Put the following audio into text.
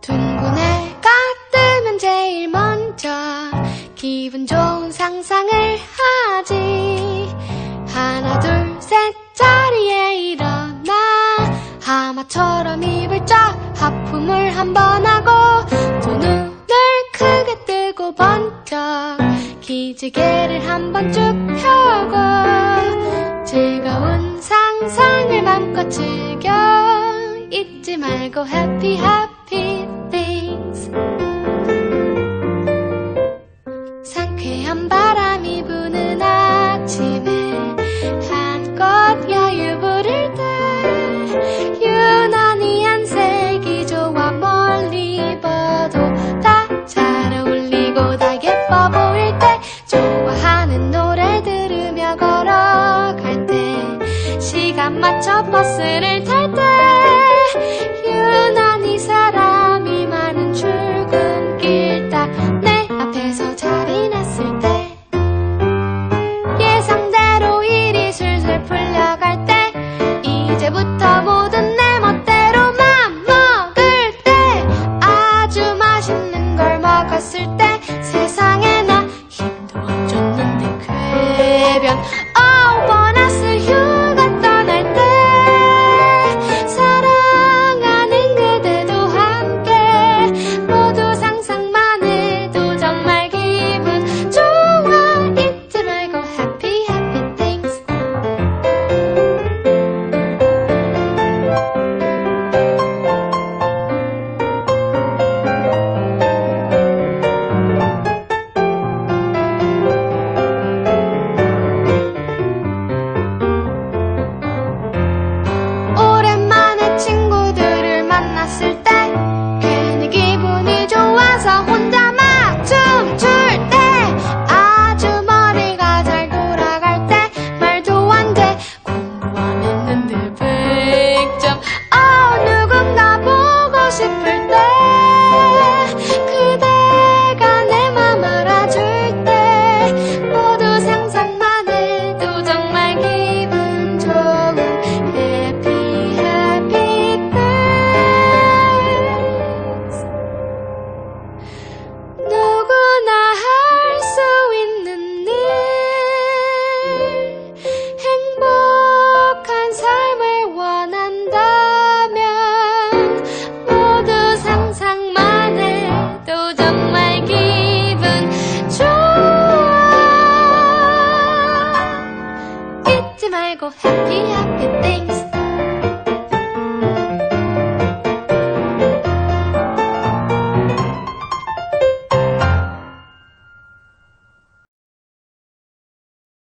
둥근해가 뜨면 제일 먼저 기분 좋은 상상을 하지. 하나 둘셋 짜리. 무지개를 한번 쭉 펴고 즐거운 상상을 마음껏 즐겨 잊지 말고 happy happy things. 상쾌한 바람이 부는 아침에 한껏 여유 부를 때 시간 맞춰 버스를 탈 때 유난히 사랑 50 happy things.